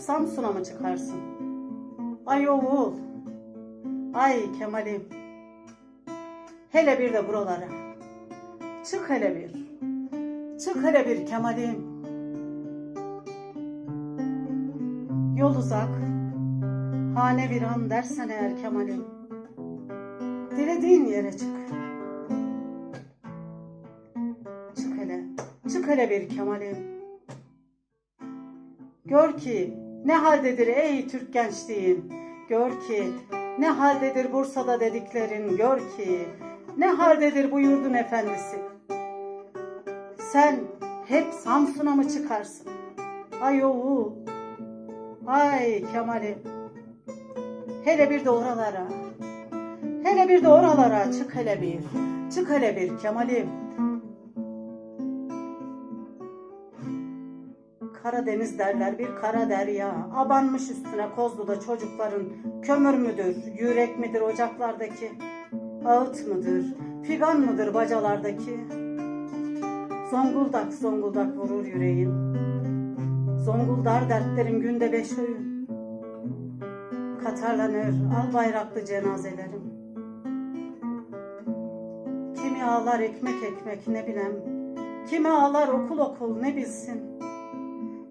Samsun'a mı çıkarsın? Ay oğul, ay Kemal'im. Hele bir de buralara. Çık hele bir. Çık hele bir Kemal'im. Yol uzak, hane viran dersen eğer Kemal'im. Dilediğin yere çık. Çık hele, çık hele bir Kemal'im. Gör ki ne haldedir ey Türk gençliğin. Gör ki ne haldedir Bursa'da dediklerin. Gör ki ne haldedir bu yurdun efendisi. Sen hep Samsun'a mı çıkarsın? Ay oğul, ay Kemal'im. Hele bir de oralara, hele bir de oralara çık hele bir. Çık hele bir Kemal'im. Karadeniz derler bir kara derya. Abanmış üstüne Kozlu'da çocukların kömür müdür, yürek midir ocaklardaki? Ağıt mıdır, figan mıdır bacalardaki? Zonguldak zonguldak vurur yüreğim. Zonguldar dertlerim günde beş öğün. Katarlanır al bayraklı cenazelerim. Kimi ağlar ekmek ekmek ne bilem. Kimi ağlar okul okul ne bilsin.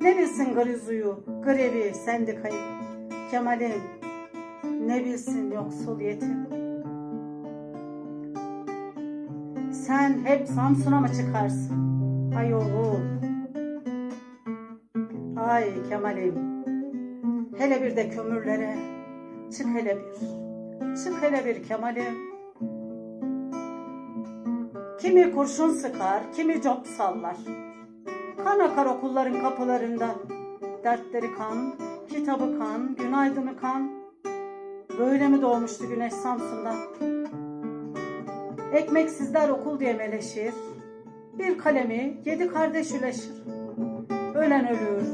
Ne bilsin grizuyu, grevi, sendikayı, Kemal'im. Ne bilsin yoksul yetim. Sen hep Samsun'a mı çıkarsın? Ay oğul. Ay Kemal'im. Hele bir de kömürlere. Çık hele bir. Çık hele bir Kemal'im. Kimi kurşun sıkar, kimi cop sallar. Kan akar okulların kapılarında. Dertleri kan, kitabı kan, günaydını kan. Böyle mi doğmuştu güneş Samsun'da? Ekmeksizler okul diye meleşir. Bir kalemi yedi kardeş üleşir. Ölen ölür,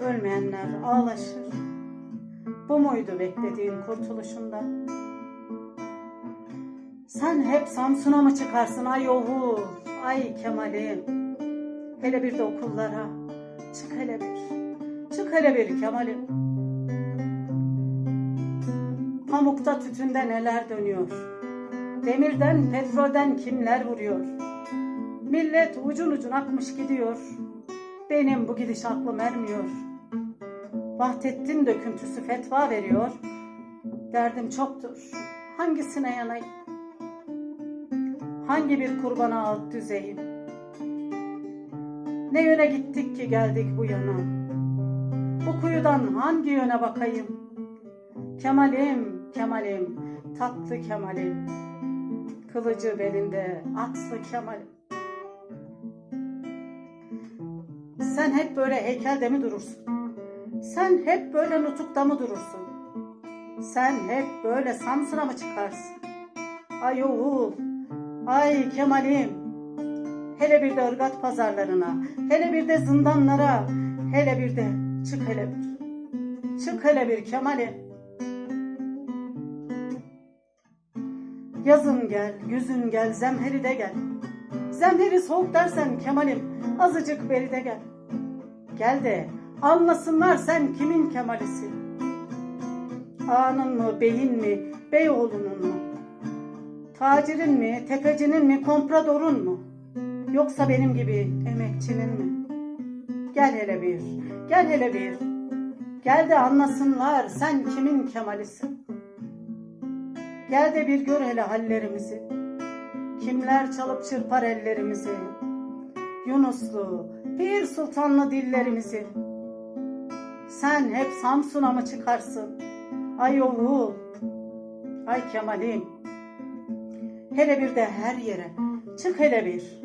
ölmeyenler ağlaşır. Bu muydu beklediğin kurtuluşunda? Sen hep Samsun'a mı çıkarsın ay oğul, ay Kemal'im? Hele bir de okullara, çık hele bir, çık hele bir Kemal'im. Pamukta tütünde neler dönüyor? Demirden, petrolden kimler vuruyor? Millet ucun ucun akmış gidiyor. Benim bu gidiş aklım ermiyor. Vahdettin döküntüsü fetva veriyor. Derdim çoktur. Hangisine yanayım? Hangi bir kurbana ağıt düzeyim? Ne yöne gittik ki geldik bu yana? Bu kuyudan hangi yöne bakayım? Kemal'im, Kemal'im, tatlı Kemal'im. Kılıcı belinde, atlı Kemal'im. Sen hep böyle heykelde mi durursun? Sen hep böyle nutukta mı durursun? Sen hep böyle Samsun'a mı çıkarsın? Ay oğul, ay Kemal'im. Hele bir de ırgat pazarlarına, hele bir de zindanlara, hele bir de çık hele bir. Çık hele bir Kemal'im. Yazın gel, güzün gel, zemheri de gel. Zemheri soğuk dersen Kemal'im, azıcık beri de gel. Gel de anlasınlar sen kimin Kemal'isin. Ağanın mı, beyin mi, beyoğlunun mu? Tacirin mi, tefecinin mi, kompradorun mu? Yoksa benim gibi emekçinin mi? Gel hele bir, gel hele bir. Gel de anlasınlar sen kimin Kemal'isin. Gel de bir gör hele hallerimizi. Kimler çalıp çırpar ellerimizi. Yunuslu, Pir Sultanlı dillerimizi. Sen hep Samsun'a mı çıkarsın? Ay oğul, ay Kemal'im. Hele bir de her yere, çık hele bir,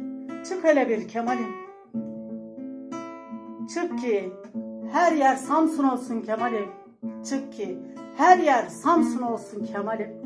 çık hele bir Kemal'im. Çık ki her yer Samsun olsun Kemal'im. Çık ki her yer Samsun olsun Kemal'im.